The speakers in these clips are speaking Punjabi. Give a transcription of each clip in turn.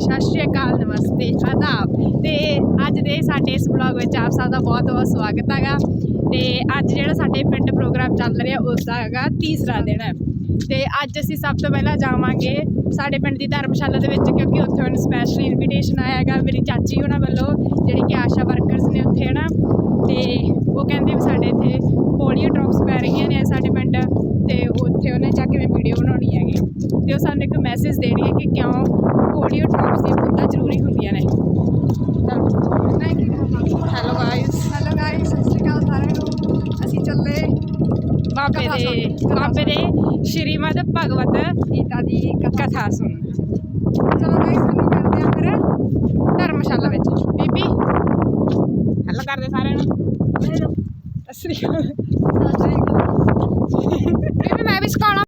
ਸਤਿ ਸ਼੍ਰੀ ਅਕਾਲ ਨਮਸਤੇ ਆਦਾਬ ਤੇ ਅੱਜ ਦੇ ਸਾਡੇ ਇਸ ਵਲੌਗ ਵਿੱਚ ਆਪ ਸਭ ਦਾ ਬਹੁਤ ਬਹੁਤ ਸਵਾਗਤ ਹੈਗਾ। ਤੇ ਅੱਜ ਜਿਹੜਾ ਸਾਡੇ ਪਿੰਡ ਪ੍ਰੋਗਰਾਮ ਚੱਲ ਰਿਹਾ ਉਸ ਦਾ ਹੈਗਾ ਤੀਸਰਾ ਦਿਨ ਹੈ। ਤੇ ਅੱਜ ਅਸੀਂ ਸਭ ਤੋਂ ਪਹਿਲਾਂ ਜਾਵਾਂਗੇ ਸਾਡੇ ਪਿੰਡ ਦੀ ਧਰਮਸ਼ਾਲਾ ਦੇ ਵਿੱਚ ਕਿਉਂਕਿ ਉੱਥੇ ਮੈਨੂੰ ਸਪੈਸ਼ਲ ਇਨਵੀਟੇਸ਼ਨ ਆਇਆ ਹੈਗਾ। ਮੇਰੀ ਚਾਚੀ ਉਹਨਾਂ ਵੱਲੋਂ ਜਿਹੜੀ ਕਿ ਆਸ਼ਾ ਵਰਕਰਸ ਨੇ ਉੱਥੇ ਹਨਾ ਤੇ ਉਹ ਕਹਿੰਦੇ ਵੀ ਸਾਡੇ ਇੱਥੇ ਪੋਲੀਓ ਡ੍ਰੌਪਸ ਪੈ ਰਹੀਆਂ ਨੇ ਸਾਡੇ ਪਿੰਡ ਤੇ ਉੱਥੇ ਉਹਨੇ ਜਾ ਕੇ ਵੀਡੀਓ ਬਣਾਉਣੀ ਹੈਗੀ ਤੇ ਉਹ ਸਾਨੂੰ ਇੱਕ ਮੈਸੇਜ ਦੇਣੀ ਹੈ ਕਿ ਕਿਉਂ ਪੋਲੀਓ ਡ੍ਰੌਪਸ ਦੀਆਂ ਬੂੰਦਾਂ ਜ਼ਰੂਰੀ ਹੁੰਦੀਆਂ ਨੇ ਹੈਲੋ ਗਾਇਸ ਹੈਲੋ ਗਾਇਸ ਸਤਿ ਸ਼੍ਰੀ ਅਕਾਲ ਸਾਰਿਆਂ ਨੂੰ ਅਸੀਂ ਚੱਲੇ ਬਾਬੇ ਦੇ। ਬਾਬੇ ਦੇ ਸ਼੍ਰੀਮਦ ਭਗਵਤ ਗੀਤਾ ਦੀ ਕਥਾ ਕਥਾ ਸੁਣ। ਚਲੋ ਗਾਇਸ ਮੈਨੂੰ ਕਰਦੇ ਆ ਫਿਰ। ਧਰਮਸ਼ਾਲਾ ਵਿੱਚ। ਬੀਬੀ ਹੈਲੋ ਕਰਦੇ ਸਾਰਿਆਂ ਨੂੰ ਸਤਿ ਸ਼੍ਰੀ ਅਕਾਲ ਬੀਬੀ ਮੈਂ ਵੀ ਸਿਖਾਉਣਾ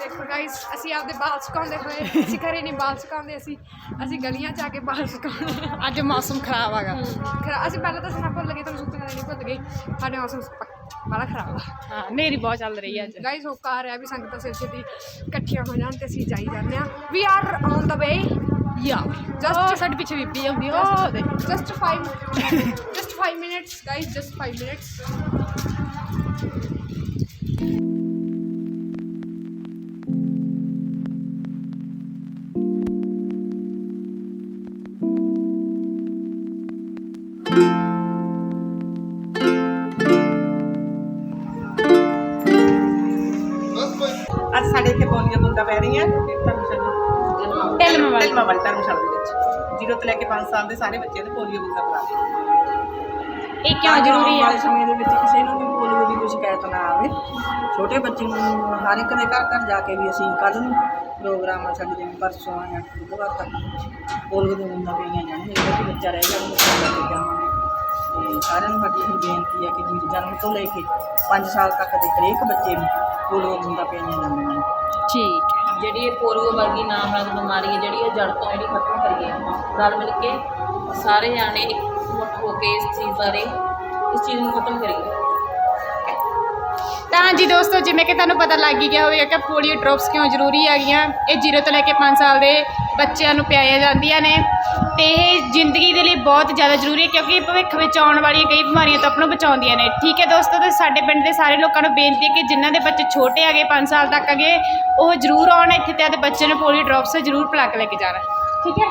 ਦੇਖੋ ਗਾਇਸ ਅਸੀਂ ਆਪਦੇ ਬਾਲ ਸੁਕਾਉਂਦੇ ਹੋਏ ਅਸੀਂ ਘਰੇ ਨਹੀਂ ਬਾਲ ਸੁਕਾਉਂਦੇ ਅਸੀਂ ਅਸੀਂ ਗਲੀਆਂ 'ਚ ਆ ਕੇ ਬਾਲ ਸੁਕਾਉਂਦੇ ਹਾਂ। ਅੱਜ ਮੌਸਮ ਖਰਾਬ ਹੈਗਾ। ਖਰਾ- ਅਸੀਂ ਪਹਿਲਾਂ ਤਾਂ ਸੁਣਾ ਭੁੱਲ ਗਏ ਤੁਹਾਨੂੰ ਸੁੱਕਣਾ ਨਹੀਂ ਭੁੱਲ ਗਏ। ਸਾਡੇ ਮੌਸਮ ਬੜਾ ਖਰਾਬ ਆ। ਹਾਂ ਹਨੇਰੀ ਬਹੁਤ ਚੱਲ ਰਹੀ ਹੈ ਅੱਜ। ਗਾਇਸ ਉਹ ਕਾਰ ਹੈ ਵੀ ਸੰਗਤਾਂ ਸਿਰ ਛੇਤੀ ਇਕੱਠੀਆਂ ਹੋ ਜਾਣ ਤੇ ਅਸੀਂ ਜਾਈ ਜਾਂਦੇ ਆ ਵੀ ਆਰ ਔਨ ਦਾ ਵੇ ਯਾ Just- ਜਸਟ ਸਾਡੇ ਪਿੱਛੇ ਬੀਬੀ ਆਉਂਦੀ ਉਹ ਦੇ just 5 just 5 minutes guys just 5 minutes ਅੱਜ ਸਾਡੇ ਇੱਥੇ ਬੋਲੀਆਂ ਬੁੰਦਾ ਪੈ ਰਹੀਆਂ ਧਰਮਸ਼ਾਲਾ ਢਿਲਮ ਵਾਲੀ। ਢਿਲਮਾਂ ਵਾਲੀ ਧਰਮਸ਼ਾਲਾ ਦੇ ਵਿੱਚ ਜ਼ੀਰੋ ਤੋਂ ਲੈ ਕੇ 5 ਸਾਲ ਦੇ ਸਾਰੇ ਬੱਚਿਆਂ ਨੂੰ ਪੋਲੀਓ ਬੁੰਦਾ ਪਿਲਾ ਰਹੇ ਇਹ ਕਿਉਂ ਜ਼ਰੂਰੀ ਹੈ ਵਾਲੇ ਸਮੇਂ ਦੇ ਵਿੱਚ ਕਿਸੇ ਨੂੰ ਵੀ ਪੋਲੀਓ ਦੀ ਕੋਈ ਸ਼ਿਕਾਇਤ ਨਾ ਆਵੇ। ਛੋਟੇ ਬੱਚੇ ਨੂੰ ਹਰ ਇੱਕ ਦੇ ਘਰ ਘਰ ਜਾ ਕੇ ਵੀ ਅਸੀਂ ਕੱਲ੍ਹ ਨੂੰ ਪ੍ਰੋਗਰਾਮ ਆ ਸਾਡੇ ਜਿਵੇਂ ਪਰਸੋਂ ਆ ਜਾਂ ਬੁੱਧਵਾਰ ਤੱਕ ਪੋਲੀਓ ਦੀ ਬੂੰਦਾਂ ਪਈਆਂ ਜਾਣਗੀਆਂ ਜਿਹੜਾ ਬੱਚਾ ਜਾਵਾਂਗੇ ਤੇ ਸਾਰਿਆਂ ਨੂੰ ਸਾਡੀ ਇਹ ਬੇਨਤੀ ਹੈ ਕਿ ਜੀ ਜਨਮ ਤੋਂ ਲੈ ਕੇ 5 ਸਾਲ ਤੱਕ ਦੇ ਹਰੇਕ ਬੱਚੇ ਨੂੰ ਪੋਲੀਓ ਦੀ ਬੂੰਦਾਂ ਪਈਆਂ ਜਾਂਦੀਆਂ ਨੇ। ਠੀਕ ਹੈ। ਜਿਹੜੀ ਇਹ ਪੋਲੀਓ ਵਰਗੀ ਨਾਮਰਦ ਬਿਮਾਰੀ ਹੈ, ਜਿਹੜੀ ਇਹ ਜੜ ਤੋਂ ਜਿਹੜੀ ਖਤਮ ਕਰੀਏ ਰਲ ਮਿਲ ਕੇ ਸਾਰੇ ਜਾਣੇ ਇਕਮੁੱਠ ਹੋ ਕੇ ਇਸ ਚੀਜ਼ ਬਾਰੇ, ਇਸ ਚੀਜ਼ ਨੂੰ ਖਤਮ ਕਰੀਏ। ਤਾਂ ਜੀ ਦੋਸਤੋ, ਜਿਵੇਂ ਕਿ ਤੁਹਾਨੂੰ ਪਤਾ ਲੱਗ ਹੀ ਗਿਆ ਹੋਵੇਗਾ ਕਿ ਪੋਲੀਓ ਡ੍ਰੌਪਸ ਕਿਉਂ ਜ਼ਰੂਰੀ ਹੈਗੀਆਂ, ਇਹ 0 ਤੋਂ ਲੈ ਕੇ 5 ਸਾਲ ਦੇ ਬੱਚਿਆਂ ਨੂੰ ਪਿਆਈਆਂ ਜਾਂਦੀਆਂ ਨੇ। ਤੇ ਇਹ ਜ਼ਿੰਦਗੀ ਦੇ ਲਈ ਬਹੁਤ ਜ਼ਿਆਦਾ ਜ਼ਰੂਰੀ ਹੈ, ਕਿਉਂਕਿ ਭਵਿੱਖ ਵਿੱਚ ਆਉਣ ਵਾਲੀਆਂ ਕਈ ਬਿਮਾਰੀਆਂ ਤੋਂ ਆਪਾਂ ਨੂੰ ਬਚਾਉਂਦੀਆਂ ਨੇ। ਠੀਕ ਹੈ ਦੋਸਤੋ, ਤੇ ਸਾਡੇ ਪਿੰਡ ਦੇ ਸਾਰੇ ਲੋਕਾਂ ਨੂੰ ਬੇਨਤੀ ਹੈ ਕਿ ਜਿਨ੍ਹਾਂ ਦੇ ਬੱਚੇ ਛੋਟੇ ਹੈਗੇ 5 ਸਾਲ ਤੱਕ ਹੈਗੇ, ਉਹ ਜ਼ਰੂਰ ਆਉਣ ਇੱਥੇ ਤੇ ਆਪਦੇ ਬੱਚੇ ਨੂੰ ਪੋਲੀਓ ਡ੍ਰੌਪਸ ਜ਼ਰੂਰ ਪਿਲਾ ਕੇ ਲੈ ਕੇ ਜਾਣਾ। ਠੀਕ ਹੈ?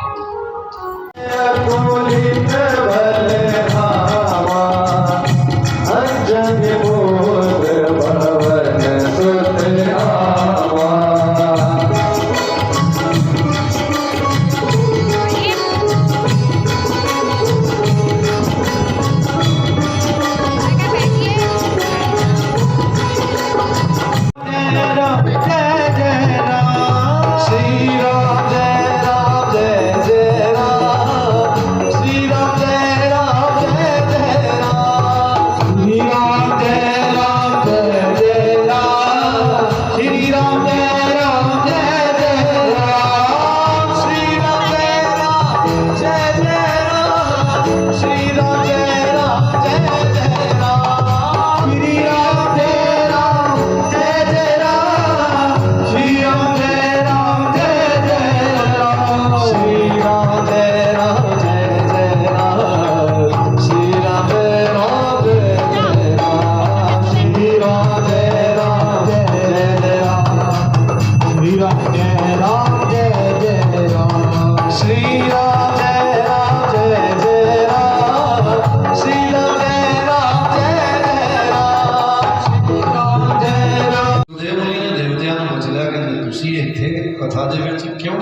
ਕਿ ਤੁਸੀਂ ਇੱਥੇ ਕਥਾ ਦੇ ਵਿੱਚ ਕਿਉਂ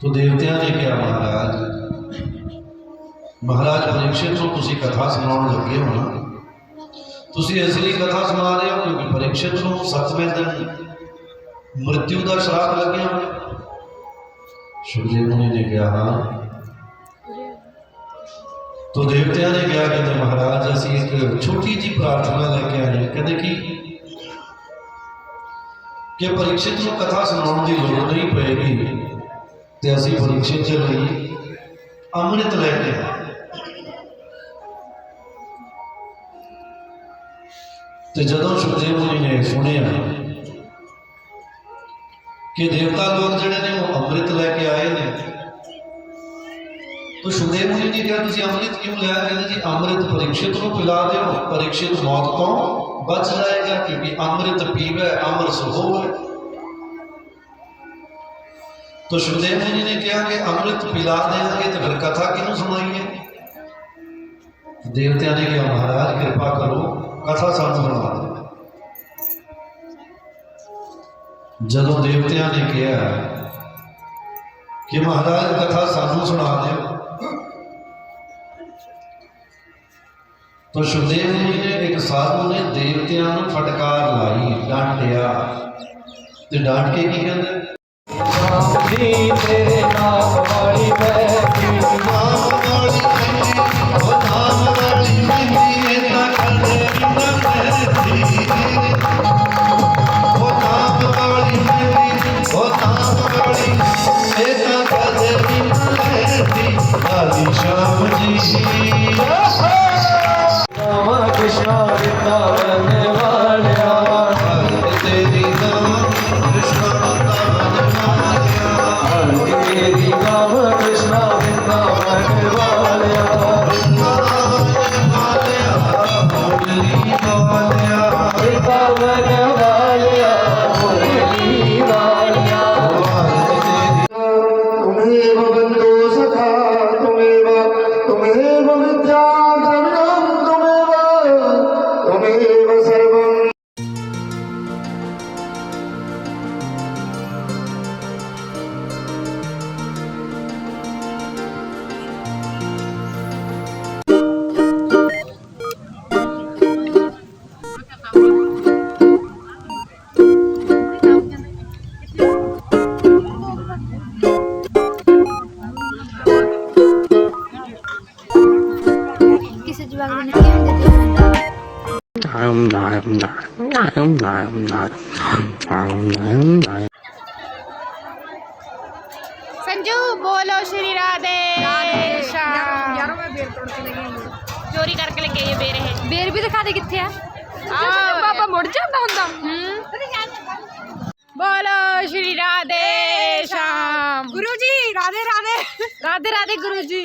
ਤੋ ਦੇਵਤਿਆਂ ਨੇ ਕਿਹਾ ਮਹਾਰਾਜ ਮਹਾਰਾਜ ਪਰੀਕਸ਼ਿਤ ਨੂੰ ਤੁਸੀਂ ਕਥਾ ਸੁਣਾਉਣ ਲੱਗੇ ਹੋ ਨਾ ਤੁਸੀਂ ਇਸ ਲਈ ਕਥਾ ਸੁਣਾ ਰਹੇ ਹੋ ਕਿਉਂਕਿ ਪਰੀਕਸ਼ਿਤ ਨੂੰ ਸੱਤਵੇਂ ਦਿਨ ਮ੍ਰਿਤਿੂ ਦਾ ਸ਼ਰਾਪ ਲੱਗਿਆ ਹੋਇਆ ਸ਼ੁਭਦੇਵ ਮੁਨੀ ਨੇ ਕਿਹਾ ਹਾਂ ਤੋ ਦੇਵਤਿਆਂ ਨੇ ਕਿਹਾ ਕਿ ਮਹਾਰਾਜ ਅਸੀਂ ਇੱਕ ਛੋਟੀ ਜੀ ਪ੍ਰਾਰਥਨਾ ਲੈ ਕੇ ਆਏ ਹਾਂ ਕਹਿੰਦੇ ਕਿ ਕਿ ਪਰੀਕਸ਼ਿਤ ਨੂੰ ਕਥਾ ਸੁਣਾਉਣ ਦੀ ਲੋੜ ਨਹੀਂ ਪਏਗੀ ਤੇ ਅਸੀਂ ਪਰੀਕਸ਼ਿਤ ਦੇ ਲਈ ਅੰਮ੍ਰਿਤ ਲੈ ਕੇ ਆਏ। ਤੇ ਜਦੋਂ ਸੁਖਦੇਵ ਜੀ ਨੇ ਸੁਣਿਆ ਕਿ ਦੇਵਤਾ ਲੋਕ ਜਿਹੜੇ ਨੇ ਉਹ ਅੰਮ੍ਰਿਤ ਲੈ ਕੇ ਆਏ ਨੇ ਤੋ ਸੁਦੇਵ ਜੀ ਨੇ ਕਿਹਾ ਤੁਸੀਂ ਅੰਮ੍ਰਿਤ ਕਿਉਂ ਲਿਆ ਕਹਿੰਦੇ ਜੀ ਅੰਮ੍ਰਿਤ ਪਰੀਖਿਤ ਨੂੰ ਪਿਲਾ ਦਿਓ ਪਰੀਖਿਤ ਮੌਤ ਤੋਂ ਬਚ ਜਾਏਗਾ ਕਿਉਂਕਿ ਅੰਮ੍ਰਿਤ ਪੀਵੇ ਅਮਰ ਹੋਵੇ ਤੋ ਸੁਖਦੇਵ ਜੀ ਨੇ ਕਿਹਾ ਕਿ ਅੰਮ੍ਰਿਤ ਪਿਲਾ ਦੇਣਗੇ ਤੇ ਫਿਰ ਕਥਾ ਕਿਹਨੂੰ ਸੁਣਾਈਏ ਦੇਵਤਿਆਂ ਨੇ ਕਿਹਾ ਮਹਾਰਾਜ ਕਿਰਪਾ ਕਰੋ ਕਥਾ ਸਾਨੂੰ ਸੁਣਾ ਦਿਓ ਜਦੋਂ ਦੇਵਤਿਆਂ ਨੇ ਕਿਹਾ ਤਾਂ ਸੁਖਦੇਵ ਜੀ ਨੇ ਇੱਕ ਸਾਧੂ ਨੇ ਦੇਵਤਿਆਂ ਨੂੰ ਫਟਕਾਰ ਲਾਈ, ਡਾਂਟਿਆ। ਤੇ ਡਾਂਟ ਕੇ ਕੀ ਕਹਿੰਦੇ? ਜੀ ਤੇਰੇ ਨਾਮ ਵਾਲੀ ਬੈਠੀ Jonah died. संजू बोलो श्री राधे चोरी करके लगे ये बेर है। बेर भी दिखा दे कितने है। पापा मुड़ जाता होता हम्म। बोलो श्री राधे श्याम गुरुजी राधे राधे। राधे राधे गुरुजी।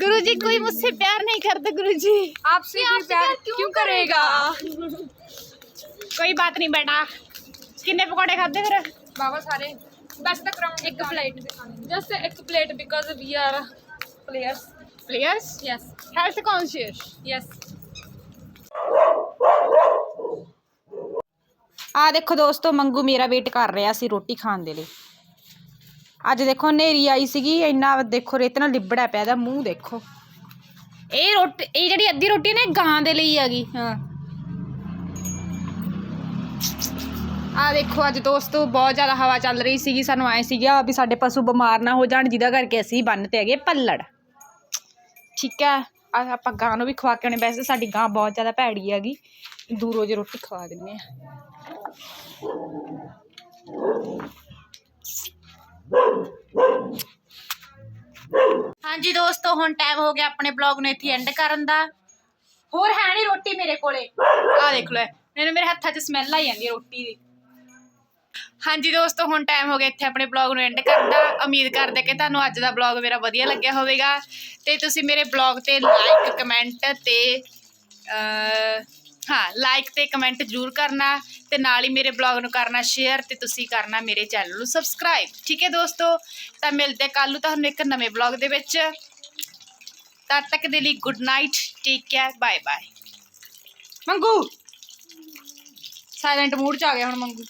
गुरु जी कोई मुझसे प्यार नहीं करता गुरु जी आपसे भी प्यार क्यों करेगा कोई बात नहीं बेटा किन्ने पकौड़े खाते फिर ਬਾਬਾ ਸਾਰੇ ਬਸ ਤੱਕ ਕਰਾਉਂ ਇੱਕ ਪਲੇਟ ਜਸਟ ਇੱਕ plate because we are players players yes health conscious yes ਆ ਦੇਖੋ ਦੋਸਤੋ ਮੰਗੂ ਮੇਰਾ ਵੇਟ ਕਰ ਰਿਹਾ ਸੀ ਰੋਟੀ ਖਾਣ ਦੇ ਲਈ ਅੱਜ ਦੇਖੋ ਹਨੇਰੀ ਆਈ ਸੀਗੀ ਇੰਨਾ ਦੇਖੋ ਰੇਤ ਨਾਲ ਲਿਬੜਿਆ ਪਿਆ ਦਾ ਮੂੰਹ ਦੇਖੋ। ਇਹ ਰੋਟੀ ਇਹ ਜਿਹੜੀ ਅੱਧੀ ਰੋਟੀ ਨੇ ਗਾਂ ਦੇ ਲਈ ਹੈਗੀ ਹਾਂ। ਆ ਦੇਖੋ ਅੱਜ ਦੋਸਤੋ ਬਹੁਤ ਜ਼ਿਆਦਾ ਹਵਾ ਚੱਲ ਰਹੀ ਸੀਗੀ ਸਾਨੂੰ ਐ ਸੀਗਾ ਵੀ ਸਾਡੇ ਪਸ਼ੂ ਬਿਮਾਰ ਨਾ ਹੋ ਜਾਣ ਜਿਹਦਾ ਕਰਕੇ ਅਸੀਂ ਬੰਨ ਤੇ ਹੈਗੇ ਪੱਲੜ ਠੀਕ ਹੈ ਆ ਆਪਾਂ ਗਾਂ ਨੂੰ ਵੀ ਖਵਾ ਕੇ ਆਉਣੇ ਵੈਸੇ ਸਾਡੀ ਗਾਂ ਬਹੁਤ ਜ਼ਿਆਦਾ ਭੈੜੀ ਹੈਗੀ ਦੂਰੋਂ ਜੇ ਰੋਟੀ ਖਵਾ ਦਿੰਦੇ ਆ ਹਾਂਜੀ ਦੋਸਤੋ ਹੁਣ ਟਾਈਮ ਹੋ ਗਿਆ ਆਪਣੇ ਬਲੌਗ ਨੂੰ ਇੱਥੇ ਐਂਡ ਕਰਨ ਦਾ। ਹੋਰ ਹੈ ਨਹੀਂ ਰੋਟੀ ਮੇਰੇ ਕੋਲੇ। ਆਹ ਦੇਖ ਲਓ ਮੈਨੂੰ ਮੇਰੇ ਹੱਥਾਂ 'ਚ ਸਮੈਲ ਆਈ ਜਾਂਦੀ ਹੈ ਰੋਟੀ ਦੀ। ਹਾਂਜੀ ਦੋਸਤੋ ਹੁਣ ਟਾਈਮ ਹੋ ਗਿਆ ਇੱਥੇ ਆਪਣੇ ਬਲੌਗ ਨੂੰ ਐਂਡ ਕਰਨ ਦਾ। ਉਮੀਦ ਕਰਦੇ ਕਿ ਤੁਹਾਨੂੰ ਅੱਜ ਦਾ ਬਲੌਗ ਮੇਰਾ ਵਧੀਆ ਲੱਗਿਆ ਹੋਵੇਗਾ। ਤੇ ਤੁਸੀਂ ਮੇਰੇ ਬਲੌਗ ਤੇ ਲਾਈਕ ਕਮੈਂਟ ਤੇ ਅਹ, ਹਾਂ ਲਾਈਕ ਤੇ ਕਮੈਂਟ ਜ਼ਰੂਰ ਕਰਨਾ ਤੇ ਨਾਲ ਹੀ ਮੇਰੇ ਬਲੌਗ ਨੂੰ ਕਰਨਾ ਸ਼ੇਅਰ ਤੇ ਤੁਸੀਂ ਕਰਨਾ ਮੇਰੇ ਚੈਨਲ ਨੂੰ ਸਬਸਕ੍ਰਾਈਬ ਠੀਕ ਹੈ ਦੋਸਤੋ? ਤਾਂ ਮਿਲਦੇ ਕੱਲ ਨੂੰ ਤੁਹਾਨੂੰ ਇੱਕ ਨਵੇਂ ਬਲੌਗ ਦੇ ਵਿੱਚ। ਤਦ ਤੱਕ ਦੇ ਲਈ good night take care bye bye Mangu! Silent mood ਚ ਆ ਗਿਆ ਹੁਣ ਮੰਗੂ।